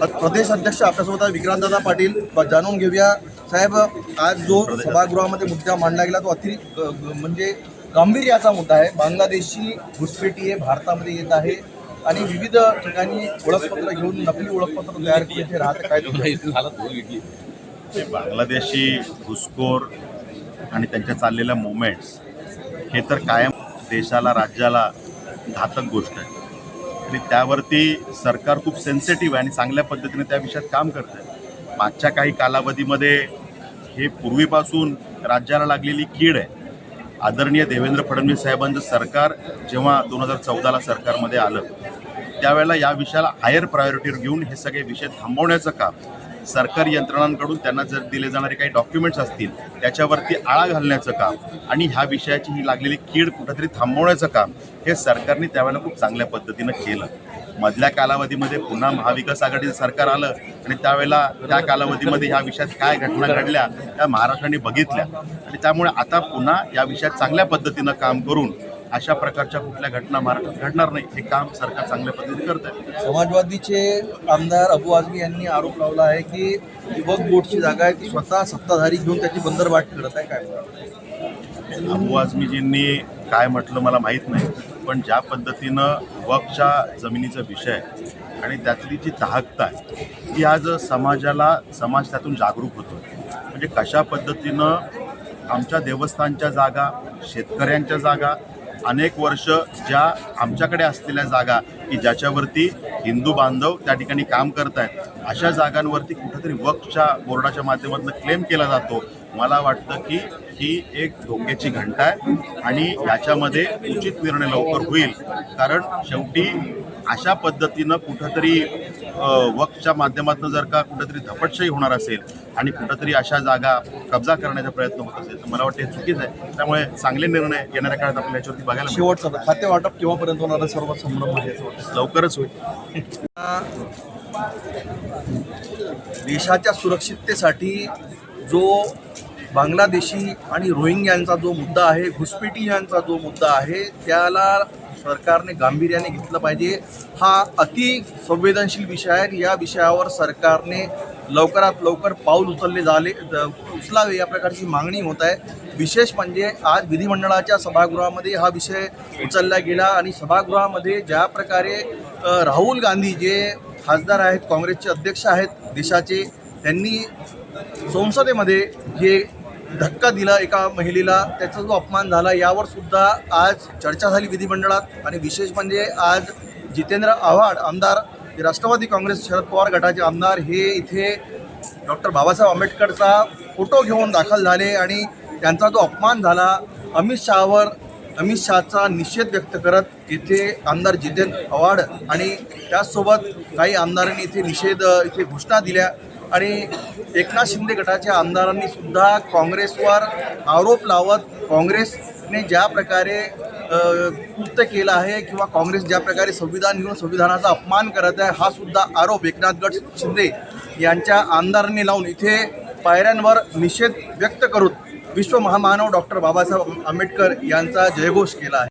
प्रदेश अध्यक्ष आपल्यासोबत विक्रांतदादा पाटील. जाणून घेऊया. साहेब आज जो सभागृहामध्ये मुद्दा मांडला गेला तो अति म्हणजे गांभीर्याचा मुद्दा आहे. बांगलादेशी घुसपेटी हे भारतामध्ये येत आहे आणि विविध ठिकाणी ओळखपत्र घेऊन नकली ओळखपत्र तयार इथे राहत काय बांगलादेशी घुसखोर आणि त्यांच्या चाललेल्या मुवमेंट्स हे तर कायम देशाला राज्याला घातक गोष्ट आहे. आणि त्यावरती सरकार खूप सेन्सिटिव्ह आहे आणि चांगल्या पद्धतीने त्या विषयात काम करत आहे मागच्या काही कालावधीमध्ये हे पूर्वीपासून राज्याला लागलेली कीड आहे. आदरणीय देवेंद्र फडणवीस साहेबांचं सरकार जेव्हा दोन हजार चौदाला सरकारमध्ये आलं त्यावेळेला या विषयाला हायर प्रायोरिटीवर घेऊन हे सगळे विषय थांबवण्याचं काम सरकारी यंत्रणांकडून त्यांना जर दिले जाणारे काही डॉक्युमेंट्स असतील त्याच्यावरती आळा घालण्याचं काम आणि ह्या विषयाची ही लागलेली कीड कुठंतरी थांबवण्याचं काम हे सरकारने त्यावेळेला खूप चांगल्या पद्धतीनं केलं. मधल्या कालावधीमध्ये पुन्हा महाविकास आघाडीचं सरकार आलं आणि त्यावेळेला त्या कालावधीमध्ये ह्या विषयात काय घटना घडल्या त्या महाराष्ट्राने बघितल्या. आणि त्यामुळे आता पुन्हा या विषयात चांगल्या पद्धतीनं काम करून अशा प्रकारच्या कुठल्या घटना महाराष्ट्रात घडणार नाही हे काम सरकार चांगल्या पद्धतीने करत आहे समाजवादीचे आमदार अबू आझमी यांनी आरोप लावला आहे की वक बोर्डची जागा आहे ती स्वतः सत्ताधारी घेऊन त्याची बंदरबाट करत आहे काय अबू आझमीजींनी काय म्हटलं मला माहीत नाही पण ज्या पद्धतीनं वकच्या जमिनीचा विषय आहे आणि त्यातली जी दाहकता आहे ती आज समाजाला समाज त्यातून जागरूक होतो म्हणजे कशा पद्धतीनं आमच्या देवस्थानच्या जागा शेतकऱ्यांच्या जागा अनेक वर्ष ज्या आमच्याकडे असलेल्या जागा की ज्याच्यावरती हिंदू बांधव त्या ठिकाणी काम करत आहेत अशा जागांवरती कुठेतरी वक्फच्या बोर्डाच्या माध्यमातून क्लेम केला जातो. मला वाटतं की ही एक धोक्याची घंटा आहे आणि याच्यामध्ये उचित निर्णय लवकर होईल. कारण शेवटी अशा पद्धतीनं कुठंतरी वक्फच्या माध्यमातून जर का कुठंतरी धपटशाही होणार असेल आणि कुठंतरी अशा जागा कब्जा करण्याचा प्रयत्न होत असेल तर मला वाटतं हे चुकीचं आहे त्यामुळे चांगले निर्णय येणाऱ्या काळात आपल्याला याच्यावरती बघायला. शेवटचं खाते वाटप केव्हापर्यंत होणार सर्व संभ्रम आहे याचं. लवकरच होईल देशाच्या सुरक्षिततेसाठी जो बांगलादेशी आणि रोहिंग्यांचा जो मुद्दा आहे घुसपेटीयांचा जो मुद्दा आहे त्याला सरकारने गांभीर्याने घेतलं पाहिजे. हा अति संवेदनशील विषय आहे या विषयावर सरकारने लवकरात लवकर पाऊल उचलले झाले उचलावे या प्रकारची मागणी होत आहे. विशेष म्हणजे आज विधिमंडळाच्या सभागृहामध्ये हा विषय उचलला गेला आणि सभागृहामध्ये ज्या प्रकारे राहुल गांधी जे खासदार आहेत काँग्रेसचे अध्यक्ष आहेत देशाचे त्यांनी संसदेमध्ये जे धक्का दिला एका महिलेला त्याचा जो अपमान झाला यावर सुद्धा आज चर्चा झाली विधिमंडळात. आणि विशेष म्हणजे आज जितेंद्र आव्हाड आमदार राष्ट्रवादी काँग्रेस शरद पवार गटाचे आमदार हे इथे डॉक्टर बाबासाहेब आंबेडकरचा फोटो घेऊन दाखल झाले आणि त्यांचा जो अपमान झाला अमित शहावर अमित शहाचा निषेध व्यक्त करत इथे आमदार जितेंद्र आव्हाड आणि त्याचसोबत काही आमदारांनी इथे निषेध इथे घोषणा दिल्या. आणि एकनाथ शिंदे गटाच्या आमदारांनी सुद्धा काँग्रेसवर आरोप लावत काँग्रेसने ज्या प्रकारे कृत्य केलं आहे किंवा काँग्रेस ज्या प्रकारे संविधान घेऊन संविधानाचा अपमान करत आहे हा सुद्धा आरोप एकनाथ गट शिंदे यांच्या आमदारांनी लावून इथे पायऱ्यांवर निषेध व्यक्त करून विश्व महामानव डॉक्टर बाबासाहेब आंबेडकर यांचा जयघोष केला आहे.